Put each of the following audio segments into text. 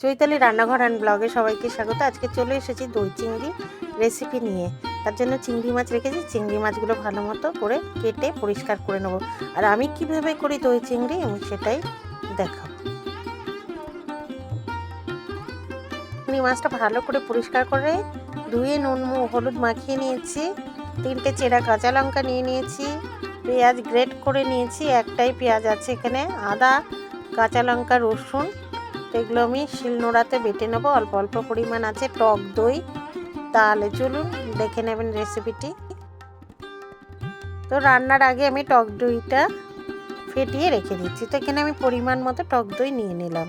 চৈতালি রান্নাঘর অ্যান্ড ব্লগে সবাইকে স্বাগত। আজকে চলে এসেছি দই চিংড়ি রেসিপি নিয়ে। তার জন্য চিংড়ি মাছ রেখেছি। চিংড়ি মাছগুলো ভালো মতো করে কেটে পরিষ্কার করে নেব। আর আমি কীভাবে করি দই চিংড়ি আমি সেটাই দেখাবো। চিংড়ি মাছটা ভালো করে পরিষ্কার করে ধুয়ে নুন হলুদ মাখিয়ে নিয়েছি। তিনটে চেরা কাঁচা লঙ্কা নিয়ে নিয়েছি। পেঁয়াজ গ্রেট করে নিয়েছি। একটাই পেঁয়াজ আছে এখানে। আদা, কাঁচা লঙ্কা, রসুন তো এগুলো আমি শিলনোড়াতে বেটে নেব। অল্প অল্প পরিমাণ আছে টক দই। তাহলে চলুন দেখে নেবেন রেসিপিটি তো রান্নার আগে আমি টক দইটা ফেটিয়ে রেখে দিচ্ছি। তো এখানে আমি পরিমাণ মতো টক দই নিয়ে নিলাম।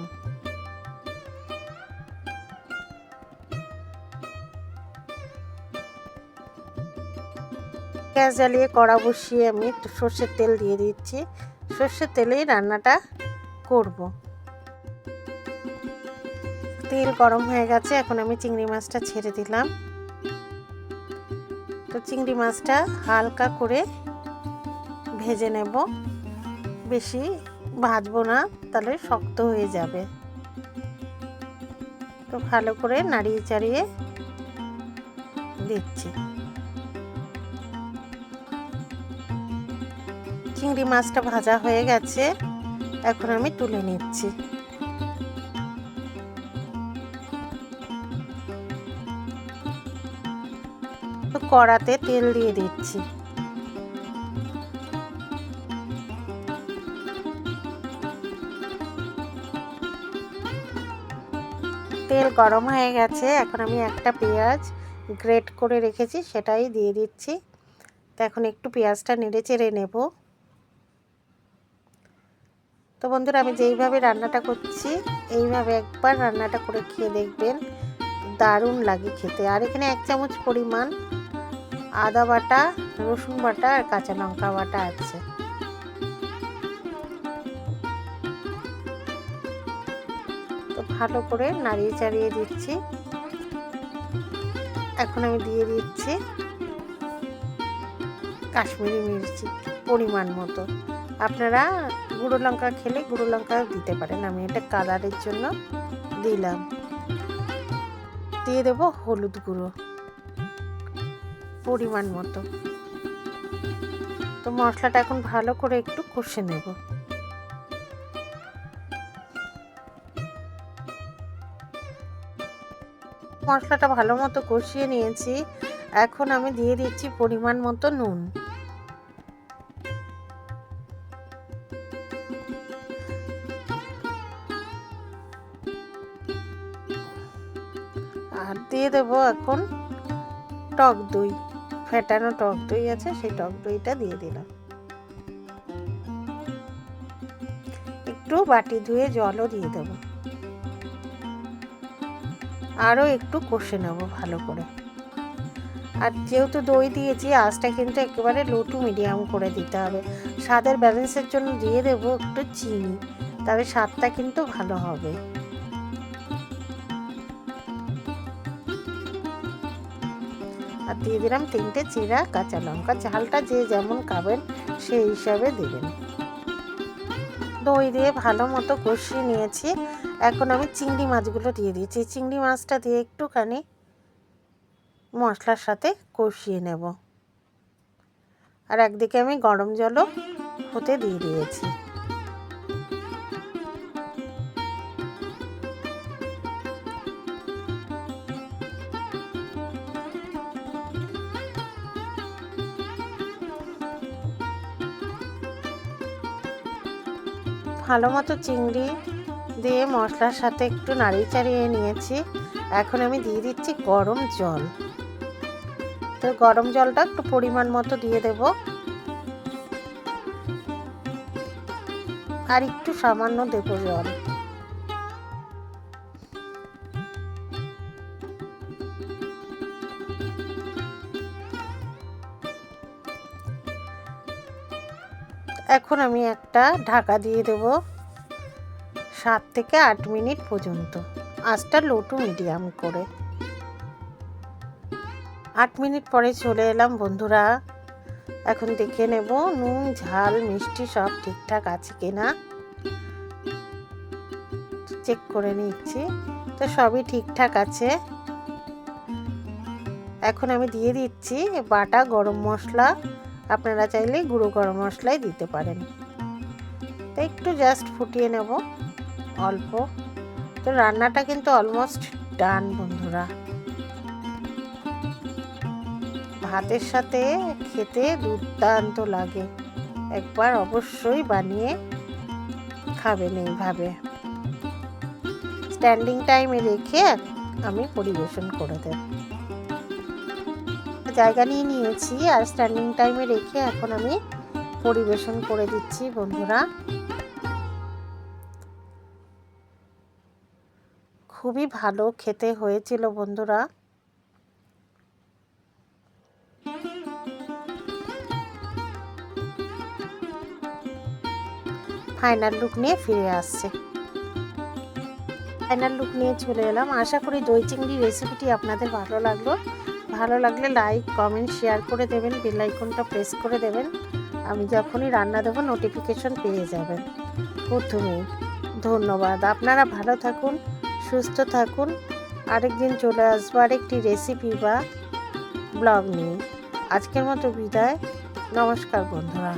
গ্যাস জ্বালিয়ে কড়া বসিয়ে আমি সর্ষের তেল দিয়ে দিচ্ছি। সর্ষের তেলেই রান্নাটা করব। তেল গরম হয়ে গেছে, এখন আমি চিংড়ি মাছটা ছেড়ে দিলাম। তো চিংড়ি মাছটা হালকা করে ভেজে নেব। বেশি ভাজবো না, তাহলে শক্ত হয়ে যাবে। তো ভালো করে নাড়িয়ে চাড়িয়ে দিচ্ছি। চিংড়ি মাছটা ভাজা হয়ে গেছে, এখন আমি তুলে নিচ্ছি। কড়াতে তেল দিয়ে দিচ্ছি। তেল গরম হয়ে গেছে, এখন আমি একটা পেঁয়াজ গ্রেট করে রেখেছি, সেটাই দিয়ে দিচ্ছি। তো এখন একটু পেঁয়াজটা নেড়ে চেড়ে নেব। তো বন্ধুরা, আমি যেইভাবে রান্নাটা করছি, এইভাবে একবার রান্নাটা করে খেয়ে দেখবেন, দারুণ লাগে খেতে। আর এখানে এক চামচ পরিমাণ আদা বাটা, রসুন বাটা আর কাঁচা লঙ্কা বাটা আছে। তো ভালো করে নাড়িয়ে চাড়িয়ে দিচ্ছি। এখন আমি দিয়ে দিচ্ছি কাশ্মীরি মির্চি পরিমাণ মতো। আপনারা গুঁড়ো লঙ্কা খেলে গুঁড়ো লঙ্কা দিতে পারেন। আমি এটা কালারের জন্য দিলাম। দিয়ে দেবো হলুদ গুঁড়ো। পরিমাণ মতো। তো মশলাটা এখন ভালো করে একটু কষে নেব। মশলাটা ভালো মতো কষিয়ে নিয়েছি। এখন আমি দিয়ে দিচ্ছি পরিমাণ মতো নুন। আর দিয়ে দেবো এখন টক দই। ফেটানো টক দই আছে, সেই টক দইটা দিয়ে দিলাম। একটু বাটি ধুয়ে জলও দিয়ে দেবো। আরও একটু কষে নেব ভালো করে। আর যেহেতু দই দিয়েছি, আঁচটা কিন্তু একেবারে লো টু মিডিয়াম করে দিতে হবে। স্বাদের ব্যালেন্সের জন্য দিয়ে দেবো একটু চিনি, তাহলে স্বাদটা কিন্তু ভালো হবে। আর দিয়ে দিলাম তিনটে চিরা কাঁচা লঙ্কা, ঝালটা যে যেমন খাবেন সেই হিসাবে দেবেন। দই দিয়ে ভালো মতো কষিয়ে নিয়েছি। এখন আমি চিংড়ি মাছগুলো দিয়ে দিয়েছি। চিংড়ি মাছটা দিয়ে একটুখানি মশলার সাথে কষিয়ে নেব। আর একদিকে আমি গরম জলও হতে দিয়ে দিয়েছি। ভালো মতো চিংড়ি দিয়ে মশলার সাথে একটু নাড়িয়ে চাড়িয়ে নিয়েছি। এখন আমি দিয়ে দিচ্ছি গরম জল। তো গরম জলটা একটু পরিমাণ মতো দিয়ে দেব। আর একটু সামান্য দেবো জল। এখন আমি একটা ঢাকা দিয়ে দেব সাত থেকে আট মিনিট পর্যন্ত। আঁচটা লো টু মিডিয়াম করে। আট মিনিট পরে চলে এলাম বন্ধুরা। এখন দেখে নেব নুন, ঝাল, মিষ্টি সব ঠিকঠাক আছে কিনা। চেক করে নিচ্ছি। তো সবই ঠিকঠাক আছে। এখন আমি দিয়ে দিচ্ছি বাটা গরম মশলা। আপনারা চাইলে গুঁড়ো গরম মশলাই দিতে পারেন। তো একটু জাস্ট ফুটিয়ে নেব, অল্প। তো রান্নাটা কিন্তু অলমোস্ট ডান বন্ধুরা। ভাতের সাথে খেতে দুর্দান্ত লাগে। একবার অবশ্যই বানিয়ে খাবেন এইভাবে। স্ট্যান্ডিং টাইমে রেখে আমি পরিবেশন করে দেব। জায়গা নিয়ে নিয়েছি আর স্ট্যান্ডিং টাইমে রেখে এখন আমি পরিবেশন করে দিচ্ছি, বন্ধুরা। খুবই ভালো খেতে হয়েছিল, বন্ধুরা। ফাইনাল লুক নিয়ে ফিরে আসছে। ফাইনাল লুক নিয়ে চলে এলাম। আশা করি দই চিংড়ি রেসিপিটি আপনাদের ভালো লাগল। ভালো লাগলে লাইক কমেন্ট শেয়ার করে দেবেন বেলাইকনটা প্রেস করে দেবেন। আমি যখনই রান্না দেবো নোটিফিকেশন পেয়ে যাবেন। প্রথমেই ধন্যবাদ। আপনারা ভালো থাকুন, সুস্থ থাকুন। আরেকদিন চলে আসব আরেকটি রেসিপি বা ব্লগ নিয়ে। আজকের মতো বিদায়। নমস্কার বন্ধুরা।